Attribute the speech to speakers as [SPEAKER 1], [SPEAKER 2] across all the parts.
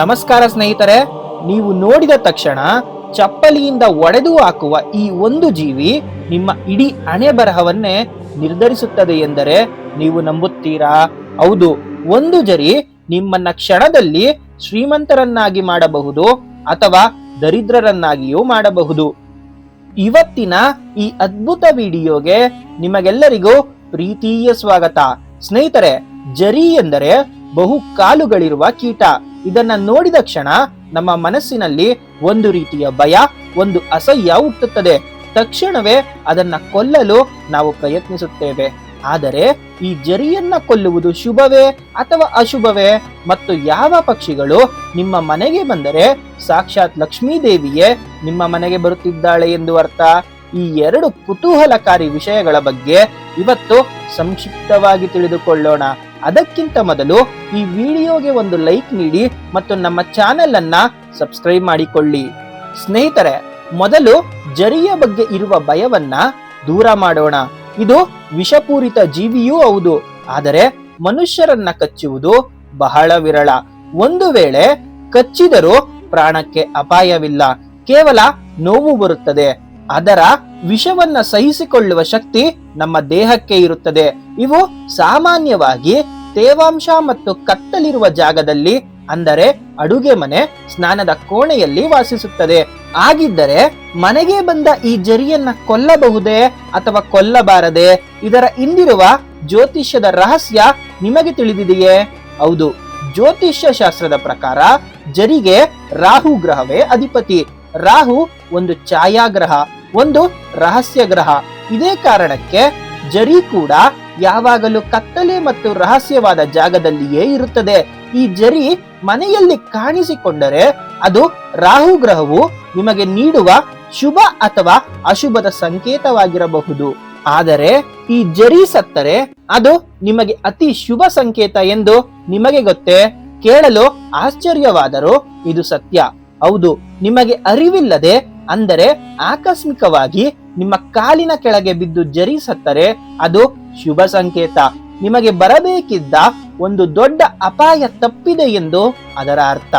[SPEAKER 1] ನಮಸ್ಕಾರ ಸ್ನೇಹಿತರೆ, ನೀವು ನೋಡಿದ ತಕ್ಷಣ ಚಪ್ಪಲಿಯಿಂದ ಒಡೆದು ಹಾಕುವ ಈ ಒಂದು ಜೀವಿ ನಿಮ್ಮ ಇಡೀ ಹಣೆ ಬರಹವನ್ನೇ ನಿರ್ಧರಿಸುತ್ತದೆ ಎಂದರೆ ನೀವು ನಂಬುತ್ತೀರಾ? ಹೌದು, ಒಂದು ಜರಿ ನಿಮ್ಮನ್ನ ಕ್ಷಣದಲ್ಲಿ ಶ್ರೀಮಂತರನ್ನಾಗಿ ಮಾಡಬಹುದು ಅಥವಾ ದರಿದ್ರರನ್ನಾಗಿಯೂ ಮಾಡಬಹುದು. ಇವತ್ತಿನ ಈ ಅದ್ಭುತ ವಿಡಿಯೋಗೆ ನಿಮಗೆಲ್ಲರಿಗೂ ಪ್ರೀತಿಯ ಸ್ವಾಗತ. ಸ್ನೇಹಿತರೆ, ಜರಿ ಎಂದರೆ ಬಹು ಕಾಲುಗಳಿರುವ ಕೀಟ. ಇದನ್ನ ನೋಡಿದ ಕ್ಷಣ ನಮ್ಮ ಮನಸ್ಸಿನಲ್ಲಿ ಒಂದು ರೀತಿಯ ಭಯ, ಒಂದು ಅಸಹ್ಯ ಹುಟ್ಟುತ್ತದೆ. ತಕ್ಷಣವೇ ಅದನ್ನ ಕೊಲ್ಲಲು ನಾವು ಪ್ರಯತ್ನಿಸುತ್ತೇವೆ. ಆದರೆ ಈ ಜರಿಯನ್ನ ಕೊಲ್ಲುವುದು ಶುಭವೇ ಅಥವಾ ಅಶುಭವೇ? ಮತ್ತು ಯಾವ ಪಕ್ಷಿಗಳು ನಿಮ್ಮ ಮನೆಗೆ ಬಂದರೆ ಸಾಕ್ಷಾತ್ ಲಕ್ಷ್ಮೀ ದೇವಿಯೇ ನಿಮ್ಮ ಮನೆಗೆ ಬರುತ್ತಿದ್ದಾಳೆ ಎಂದು ಅರ್ಥ? ಈ ಎರಡು ಕುತೂಹಲಕಾರಿ ವಿಷಯಗಳ ಬಗ್ಗೆ ಇವತ್ತು ಸಂಕ್ಷಿಪ್ತವಾಗಿ ತಿಳಿದುಕೊಳ್ಳೋಣ. ಅದಕ್ಕಿಂತ ಮೊದಲು ಈ ವಿಡಿಯೋಗೆ ಒಂದು ಲೈಕ್ ನೀಡಿ ಮತ್ತು ನಮ್ಮ ಚಾನೆಲ್ ಅನ್ನ ಸಬ್ಸ್ಕ್ರೈಬ್ ಮಾಡಿಕೊಳ್ಳಿ. ಸ್ನೇಹಿತರೆ, ಮೊದಲು ಜರಿಯ ಬಗ್ಗೆ ಇರುವ ಭಯವನ್ನ ದೂರ ಮಾಡೋಣ. ಇದು ವಿಷಪೂರಿತ ಜೀವಿಯೂ ಹೌದು, ಆದರೆ ಮನುಷ್ಯರನ್ನ ಕಚ್ಚುವುದು ಬಹಳ ವಿರಳ. ಒಂದು ವೇಳೆ ಕಚ್ಚಿದರೂ ಪ್ರಾಣಕ್ಕೆ ಅಪಾಯವಿಲ್ಲ, ಕೇವಲ ನೋವು ಬರುತ್ತದೆ. ಅದರ ವಿಷವನ್ನ ಸಹಿಸಿಕೊಳ್ಳುವ ಶಕ್ತಿ ನಮ್ಮ ದೇಹಕ್ಕೆ ಇರುತ್ತದೆ. ಇವು ಸಾಮಾನ್ಯವಾಗಿ ತೇವಾಂಶ ಮತ್ತು ಕತ್ತಲಿರುವ ಜಾಗದಲ್ಲಿ, ಅಂದರೆ ಅಡುಗೆ ಮನೆ, ಸ್ನಾನದ ಕೋಣೆಯಲ್ಲಿ ವಾಸಿಸುತ್ತದೆ. ಆಗಿದ್ದರೆ ಮನೆಗೆ ಬಂದ ಈ ಜರಿಯನ್ನ ಕೊಲ್ಲಬಹುದೇ ಅಥವಾ ಕೊಲ್ಲಬಾರದೆ? ಇದರ ಹಿಂದಿರುವ ಜ್ಯೋತಿಷ್ಯದ ರಹಸ್ಯ ನಿಮಗೆ ತಿಳಿದಿದೆಯೇ? ಹೌದು ಜ್ಯೋತಿಷ್ಯ ಶಾಸ್ತ್ರದ ಪ್ರಕಾರ ಜರಿಗೆ ರಾಹು ಗ್ರಹವೇ ಅಧಿಪತಿ. ರಾಹು ಒಂದು ಛಾಯಾಗ್ರಹ. ಒಂದು ರಹಸ್ಯ ಗ್ರಹ. ಇದೇ ಕಾರಣಕ್ಕೆ ಜರಿ ಕೂಡ ಯಾವಾಗಲೂ ಕತ್ತಲೆ ಮತ್ತು ರಹಸ್ಯವಾದ ಜಾಗದಲ್ಲಿಯೇ ಇರುತ್ತದೆ. ಈ ಜರಿ ಮನೆಯಲ್ಲಿ ಕಾಣಿಸಿಕೊಂಡರೆ ಅದು ರಾಹು ಗ್ರಹವು ನಿಮಗೆ ನೀಡುವ ಶುಭ ಅಥವಾ ಅಶುಭದ ಸಂಕೇತವಾಗಿರಬಹುದು. ಆದರೆ ಈ ಜರಿ ಸತ್ತರೆ ಅದು ನಿಮಗೆ ಅತಿ ಶುಭ ಸಂಕೇತ ಎಂದು ನಿಮಗೆ ಗೊತ್ತೇ? ಕೇಳಲು ಆಶ್ಚರ್ಯವಾದರೂ ಇದು ಸತ್ಯ. ಹೌದು, ನಿಮಗೆ ಅರಿವಿಲ್ಲದೆ ಅಂದರೆ ಆಕಸ್ಮಿಕವಾಗಿ ನಿಮ್ಮ ಕಾಲಿನ ಕೆಳಗೆ ಬಿದ್ದು ಜರಿ ಸತ್ತರೆ, ಅದು ಶುಭ ಸಂಕೇತ. ನಿಮಗೆ ಬರಬೇಕಿದ್ದ ಒಂದು ದೊಡ್ಡ ಅಪಾಯ ತಪ್ಪಿದೆ ಎಂದು ಅದರ ಅರ್ಥ.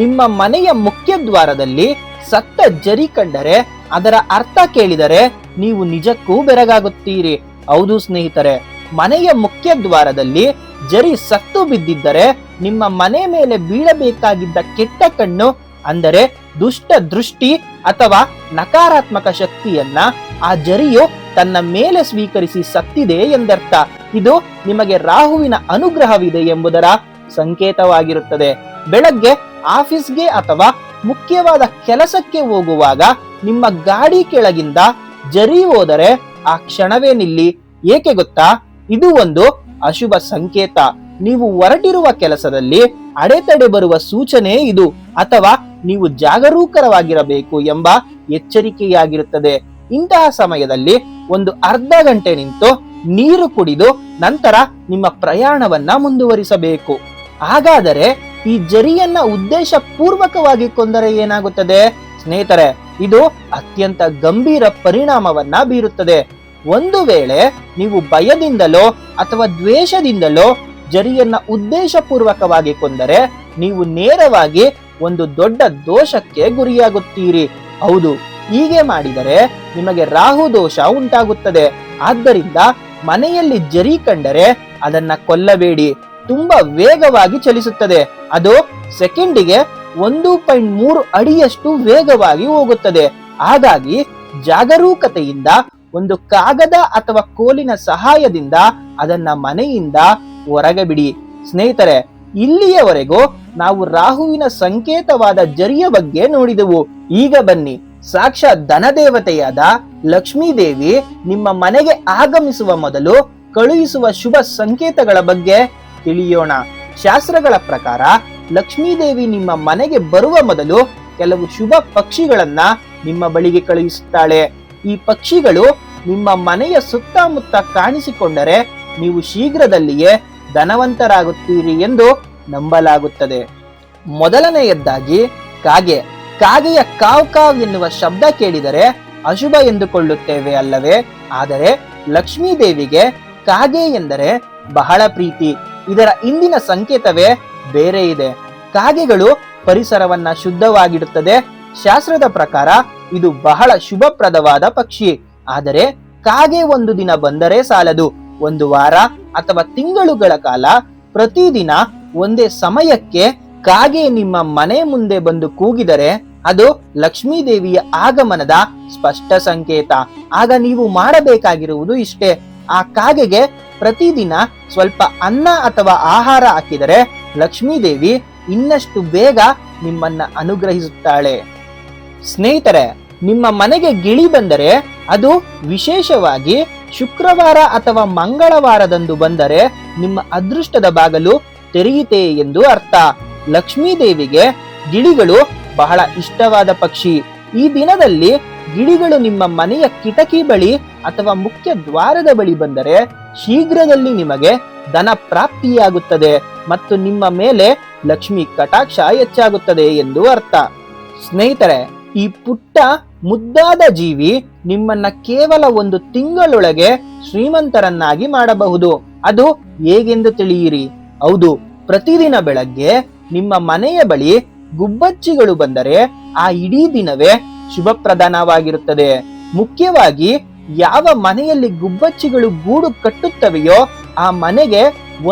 [SPEAKER 1] ನಿಮ್ಮ ಮನೆಯ ಮುಖ್ಯ ದ್ವಾರದಲ್ಲಿ ಸತ್ತ ಜರಿ ಕಂಡರೆ ಅದರ ಅರ್ಥ ಕೇಳಿದರೆ ನೀವು ನಿಜಕ್ಕೂ ಬೆರಗಾಗುತ್ತೀರಿ. ಹೌದು ಸ್ನೇಹಿತರೆ, ಮನೆಯ ಮುಖ್ಯ ದ್ವಾರದಲ್ಲಿ ಜರಿ ಸತ್ತು ಬಿದ್ದಿದ್ದರೆ ನಿಮ್ಮ ಮನೆ ಮೇಲೆ ಬೀಳಬೇಕಾಗಿದ್ದ ಕೆಟ್ಟ ಕಣ್ಣು ಅಂದರೆ ದುಷ್ಟ ದೃಷ್ಟಿ ಅಥವಾ ನಕಾರಾತ್ಮಕ ಶಕ್ತಿಯನ್ನ ಆ ಜರಿಯು ತನ್ನ ಮೇಲೆ ಸ್ವೀಕರಿಸಿ ಸತ್ತಿದೆ ಎಂದರ್ಥ. ಇದು ನಿಮಗೆ ರಾಹುವಿನ ಅನುಗ್ರಹವಿದೆ ಎಂಬುದರ ಸಂಕೇತವಾಗಿರುತ್ತದೆ. ಬೆಳಗ್ಗೆ ಆಫೀಸ್ಗೆ ಅಥವಾ ಮುಖ್ಯವಾದ ಕೆಲಸಕ್ಕೆ ಹೋಗುವಾಗ ನಿಮ್ಮ ಗಾಡಿ ಕೆಳಗಿಂದ ಜರಿ ಹೋದರೆ ಆ ಕ್ಷಣವೇ ನಿಲ್ಲಿ. ಏಕೆ ಗೊತ್ತಾ? ಇದು ಒಂದು ಅಶುಭ ಸಂಕೇತ. ನೀವು ಹೊರಟಿರುವ ಕೆಲಸದಲ್ಲಿ ಅಡೆತಡೆ ಬರುವ ಸೂಚನೆ ಇದು. ಅಥವಾ ನೀವು ಜಾಗರೂಕರವಾಗಿರಬೇಕು ಎಂಬ ಎಚ್ಚರಿಕೆಯಾಗಿರುತ್ತದೆ. ಇಂತಹ ಸಮಯದಲ್ಲಿ ಒಂದು ಅರ್ಧ ಗಂಟೆ ನಿಂತು ನೀರು ಕುಡಿದು ನಂತರ ನಿಮ್ಮ ಪ್ರಯಾಣವನ್ನ ಮುಂದುವರಿಸಬೇಕು. ಹಾಗಾದರೆ ಈ ಜರಿಯನ್ನ ಉದ್ದೇಶ ಪೂರ್ವಕವಾಗಿ ಕೊಂದರೆ ಏನಾಗುತ್ತದೆ? ಸ್ನೇಹಿತರೆ, ಇದು ಅತ್ಯಂತ ಗಂಭೀರ ಪರಿಣಾಮವನ್ನ ಬೀರುತ್ತದೆ. ಒಂದು ವೇಳೆ ನೀವು ಭಯದಿಂದಲೋ ಅಥವಾ ದ್ವೇಷದಿಂದಲೋ ಜರಿಯನ್ನ ಉದ್ದೇಶಪೂರ್ವಕವಾಗಿ ಕೊಂದರೆ ನೀವು ನೇರವಾಗಿ ಒಂದು ದೊಡ್ಡ ದೋಷಕ್ಕೆ ಗುರಿಯಾಗುತ್ತೀರಿ. ಹೌದು, ಹೀಗೆ ಮಾಡಿದರೆ ನಿಮಗೆ ರಾಹು ದೋಷ ಉಂಟಾಗುತ್ತದೆ. ಆದ್ದರಿಂದ ಮನೆಯಲ್ಲಿ ಜರಿ ಕಂಡರೆ ಅದನ್ನ ಕೊಲ್ಲಬೇಡಿ. ತುಂಬಾ ವೇಗವಾಗಿ ಚಲಿಸುತ್ತದೆ. ಅದು ಸೆಕೆಂಡಿಗೆ ಒಂದು ಪಾಯಿಂಟ್ ಮೂರು ಅಡಿಯಷ್ಟು ವೇಗವಾಗಿ ಹೋಗುತ್ತದೆ. ಹಾಗಾಗಿ ಜಾಗರೂಕತೆಯಿಂದ, ಒಂದು ಕಾಗದ ಅಥವಾ ಕೋಲಿನ ಸಹಾಯದಿಂದ ಅದನ್ನ ಮನೆಯಿಂದ ಹೊರಗೆ ಬಿಡಿ. ಸ್ನೇಹಿತರೆ, ಇಲ್ಲಿಯವರೆಗೂ ನಾವು ರಾಹುವಿನ ಸಂಕೇತವಾದ ಜರಿಯ ಬಗ್ಗೆ ನೋಡಿದೆವು. ಈಗ ಬನ್ನಿ. ಸಾಕ್ಷಾತ್ ಧನದೇವತೆಯಾದ ಲಕ್ಷ್ಮೀದೇವಿ ನಿಮ್ಮ ಮನೆಗೆ ಆಗಮಿಸುವ ಮೊದಲು ಕಳುಹಿಸುವ ಶುಭ ಸಂಕೇತಗಳ ಬಗ್ಗೆ ತಿಳಿಯೋಣ. ಶಾಸ್ತ್ರಗಳ ಪ್ರಕಾರ ಲಕ್ಷ್ಮೀದೇವಿ ನಿಮ್ಮ ಮನೆಗೆ ಬರುವ ಮೊದಲು ಕೆಲವು ಶುಭ ಪಕ್ಷಿಗಳನ್ನ ನಿಮ್ಮ ಬಳಿಗೆ ಕಳುಹಿಸುತ್ತಾಳೆ. ಈ ಪಕ್ಷಿಗಳು ನಿಮ್ಮ ಮನೆಯ ಸುತ್ತಮುತ್ತ ಕಾಣಿಸಿಕೊಂಡರೆ ನೀವು ಶೀಘ್ರದಲ್ಲಿಯೇ ಧನವಂತರಾಗುತ್ತೀರಿ ಎಂದು ನಂಬಲಾಗುತ್ತದೆ. ಮೊದಲನೆಯದ್ದಾಗಿ, ಕಾಗೆ. ಕಾಗೆಯ ಕಾವ್ ಕಾವ್ ಎನ್ನುವ ಶಬ್ದ ಕೇಳಿದರೆ ಅಶುಭ ಎಂದುಕೊಳ್ಳುತ್ತೇವೆ ಅಲ್ಲವೇ? ಆದರೆ ಲಕ್ಷ್ಮೀ ದೇವಿಗೆ ಕಾಗೆ ಎಂದರೆ ಬಹಳ ಪ್ರೀತಿ. ಇದರ ಇಂದಿನ ಸಂಕೇತವೇ ಬೇರೆ ಇದೆ. ಕಾಗೆಗಳು ಪರಿಸರವನ್ನ ಶುದ್ಧವಾಗಿಡುತ್ತದೆ. ಶಾಸ್ತ್ರದ ಪ್ರಕಾರ ಇದು ಬಹಳ ಶುಭಪ್ರದವಾದ ಪಕ್ಷಿ. ಆದರೆ ಕಾಗೆ ಒಂದು ದಿನ ಬಂದರೆ ಸಾಲದು. ಒಂದು ವಾರ ಅಥವಾ ತಿಂಗಳುಗಳ ಕಾಲ ಪ್ರತಿದಿನ ಒಂದೇ ಸಮಯಕ್ಕೆ ಕಾಗೆ ನಿಮ್ಮ ಮನೆ ಮುಂದೆ ಬಂದು ಕೂಗಿದರೆ ಅದು ಲಕ್ಷ್ಮೀ ದೇವಿಯ ಆಗಮನದ ಸ್ಪಷ್ಟ ಸಂಕೇತ. ಆಗ ನೀವು ಮಾಡಬೇಕಾಗಿರುವುದು ಇಷ್ಟೇ. ಆ ಕಾಗೆಗೆ ಪ್ರತಿದಿನ ಸ್ವಲ್ಪ ಅನ್ನ ಅಥವಾ ಆಹಾರ ಹಾಕಿದರೆ ಲಕ್ಷ್ಮೀ ದೇವಿ ಇನ್ನಷ್ಟು ಬೇಗ ನಿಮ್ಮನ್ನ ಅನುಗ್ರಹಿಸುತ್ತಾಳೆ. ಸ್ನೇಹಿತರೆ ನಿಮ್ಮ ಮನೆಗೆ ಗಿಳಿ ಬಂದರೆ ಅದು ವಿಶೇಷವಾಗಿ ಶುಕ್ರವಾರ ಅಥವಾ ಮಂಗಳವಾರದಂದು ಬಂದರೆ ನಿಮ್ಮ ಅದೃಷ್ಟದ ಬಾಗಲು ತೆರೆಯಿತೆ ಎಂದು ಅರ್ಥ. ಲಕ್ಷ್ಮೀ ದೇವಿಗೆ ಗಿಳಿಗಳು ಬಹಳ ಇಷ್ಟವಾದ ಪಕ್ಷಿ. ಈ ದಿನದಲ್ಲಿ ಗಿಳಿಗಳು ನಿಮ್ಮ ಮನೆಯ ಕಿಟಕಿ ಬಳಿ ಅಥವಾ ಮುಖ್ಯ ದ್ವಾರದ ಬಳಿ ಬಂದರೆ ಶೀಘ್ರದಲ್ಲಿ ನಿಮಗೆ ಧನ ಪ್ರಾಪ್ತಿಯಾಗುತ್ತದೆ ಮತ್ತು ನಿಮ್ಮ ಮೇಲೆ ಲಕ್ಷ್ಮಿ ಕಟಾಕ್ಷ ಹೆಚ್ಚಾಗುತ್ತದೆ ಎಂದು ಅರ್ಥ. ಸ್ನೇಹಿತರೆ ಈ ಪುಟ್ಟ ಮುದ್ದಾದ ಜೀವಿ ನಿಮ್ಮನ್ನ ಕೇವಲ ಒಂದು ತಿಂಗಳೊಳಗೆ ಶ್ರೀಮಂತರನ್ನಾಗಿ ಮಾಡಬಹುದು. ಅದು ಹೇಗೆಂದು ತಿಳಿಯಿರಿ? ಹೌದು, ಪ್ರತಿದಿನ ಬೆಳಗ್ಗೆ ನಿಮ್ಮ ಮನೆಯ ಬಳಿ ಗುಬ್ಬಚ್ಚಿಗಳು ಬಂದರೆ ಆ ಇಡೀ ದಿನವೇ ಶುಭಪ್ರಧಾನವಾಗಿರುತ್ತದೆ. ಮುಖ್ಯವಾಗಿ ಯಾವ ಮನೆಯಲ್ಲಿ ಗುಬ್ಬಚ್ಚಿಗಳು ಗೂಡು ಕಟ್ಟುತ್ತವೆಯೋ ಆ ಮನೆಗೆ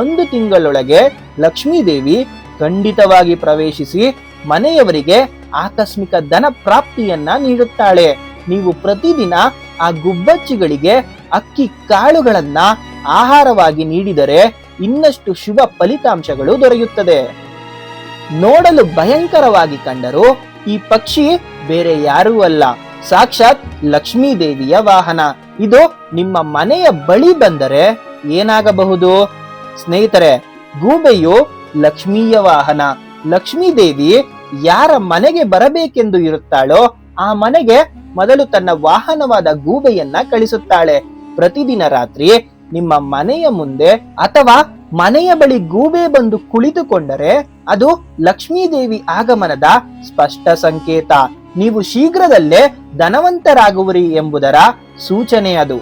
[SPEAKER 1] ಒಂದು ತಿಂಗಳೊಳಗೆ ಲಕ್ಷ್ಮೀದೇವಿ ಖಂಡಿತವಾಗಿ ಪ್ರವೇಶಿಸಿ ಮನೆಯವರಿಗೆ ಆಕಸ್ಮಿಕ ಧನ ಪ್ರಾಪ್ತಿಯನ್ನ ನೀಡುತ್ತಾಳೆ. ನೀವು ಪ್ರತಿದಿನ ಆ ಗುಬ್ಬಚ್ಚಿಗಳಿಗೆ ಅಕ್ಕಿ ಕಾಳುಗಳನ್ನ ಆಹಾರವಾಗಿ ನೀಡಿದರೆ ಇನ್ನಷ್ಟು ಶುಭ ಫಲಿತಾಂಶಗಳು ದೊರೆಯುತ್ತದೆ. ನೋಡಲು ಭಯಂಕರವಾಗಿ ಕಂಡರೂ ಈ ಪಕ್ಷಿ ಬೇರೆ ಯಾರೂ ಅಲ್ಲ. ಸಾಕ್ಷಾತ್ ಲಕ್ಷ್ಮೀ ದೇವಿಯ ವಾಹನ. ಇದು ನಿಮ್ಮ ಮನೆಯ ಬಳಿ ಬಂದರೆ ಏನಾಗಬಹುದು? ಸ್ನೇಹಿತರೆ, ಗೂಬೆಯು ಲಕ್ಷ್ಮೀಯ ವಾಹನ. ಲಕ್ಷ್ಮೀ ದೇವಿ ಯಾರ ಮನೆಗೆ ಬರಬೇಕೆಂದು ಇರುತ್ತಾಳೋ ಆ ಮನೆಗೆ ಮೊದಲು ತನ್ನ ವಾಹನವಾದ ಗೂಬೆಯನ್ನ ಕಳಿಸುತ್ತಾಳೆ. ಪ್ರತಿದಿನ ರಾತ್ರಿ ನಿಮ್ಮ ಮನೆಯ ಮುಂದೆ ಅಥವಾ ಮನೆಯ ಬಳಿ ಗೂಬೆ ಬಂದು ಕುಳಿತುಕೊಂಡರೆ ಅದು ಲಕ್ಷ್ಮೀದೇವಿ ಆಗಮನದ ಸ್ಪಷ್ಟ ಸಂಕೇತ. ನೀವು ಶೀಘ್ರದಲ್ಲೇ ಧನವಂತರಾಗುವಿರಿ ಎಂಬುದರ ಸೂಚನೆ ಅದು.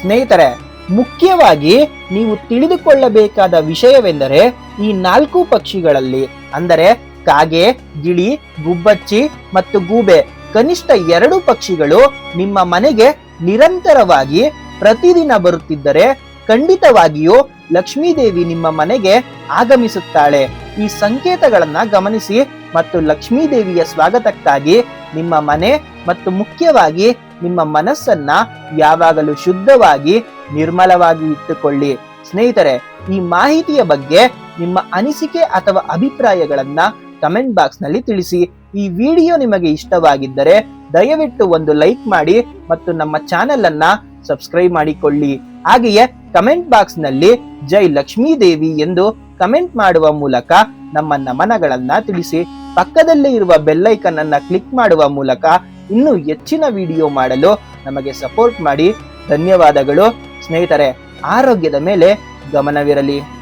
[SPEAKER 1] ಸ್ನೇಹಿತರೆ, ಮುಖ್ಯವಾಗಿ ನೀವು ತಿಳಿದುಕೊಳ್ಳಬೇಕಾದ ವಿಷಯವೆಂದರೆ ಈ ನಾಲ್ಕು ಪಕ್ಷಿಗಳಲ್ಲಿ ಅಂದರೆ ಕಾಗೆ, ಗಿಳಿ, ಗುಬ್ಬಚ್ಚಿ ಮತ್ತು ಗೂಬೆ. ಕನಿಷ್ಠ ಎರಡು ಪಕ್ಷಿಗಳು ನಿಮ್ಮ ಮನೆಗೆ ನಿರಂತರವಾಗಿ ಪ್ರತಿದಿನ ಬರುತ್ತಿದ್ದರೆ ಖಂಡಿತವಾಗಿಯೂ ಲಕ್ಷ್ಮೀದೇವಿ ನಿಮ್ಮ ಮನೆಗೆ ಆಗಮಿಸುತ್ತಾಳೆ. ಈ ಸಂಕೇತಗಳನ್ನ ಗಮನಿಸಿ ಮತ್ತು ಲಕ್ಷ್ಮೀದೇವಿಯ ಸ್ವಾಗತಕ್ಕಾಗಿ ನಿಮ್ಮ ಮನೆ ಮತ್ತು ಮುಖ್ಯವಾಗಿ ನಿಮ್ಮ ಮನಸ್ಸನ್ನ ಯಾವಾಗಲೂ ಶುದ್ಧವಾಗಿ ನಿರ್ಮಲವಾಗಿ ಇಟ್ಟುಕೊಳ್ಳಿ. ಸ್ನೇಹಿತರೆ, ಈ ಮಾಹಿತಿಯ ಬಗ್ಗೆ ನಿಮ್ಮ ಅನಿಸಿಕೆ ಅಥವಾ ಅಭಿಪ್ರಾಯಗಳನ್ನ ಕಮೆಂಟ್ ಬಾಕ್ಸ್ನಲ್ಲಿ ತಿಳಿಸಿ. ಈ ವಿಡಿಯೋ ನಿಮಗೆ ಇಷ್ಟವಾಗಿದ್ದರೆ ದಯವಿಟ್ಟು ಒಂದು ಲೈಕ್ ಮಾಡಿ ಮತ್ತು ನಮ್ಮ ಚಾನೆಲ್ ಅನ್ನ ಸಬ್ಸ್ಕ್ರೈಬ್ ಮಾಡಿಕೊಳ್ಳಿ. ಹಾಗೆಯೇ ಕಮೆಂಟ್ ಬಾಕ್ಸ್ನಲ್ಲಿ ಜೈ ಲಕ್ಷ್ಮೀ ದೇವಿ ಎಂದು ಕಮೆಂಟ್ ಮಾಡುವ ಮೂಲಕ ನಮ್ಮ ನಮನಗಳನ್ನ ತಿಳಿಸಿ. ಪಕ್ಕದಲ್ಲೇ ಇರುವ ಬೆಲ್ಲೈಕನ್ ಅನ್ನ ಕ್ಲಿಕ್ ಮಾಡುವ ಮೂಲಕ ಇನ್ನೂ ಹೆಚ್ಚಿನ ವಿಡಿಯೋ ಮಾಡಲು ನಮಗೆ ಸಪೋರ್ಟ್ ಮಾಡಿ. ಧನ್ಯವಾದಗಳು ಸ್ನೇಹಿತರೆ. ಆರೋಗ್ಯದ ಮೇಲೆ ಗಮನವಿರಲಿ.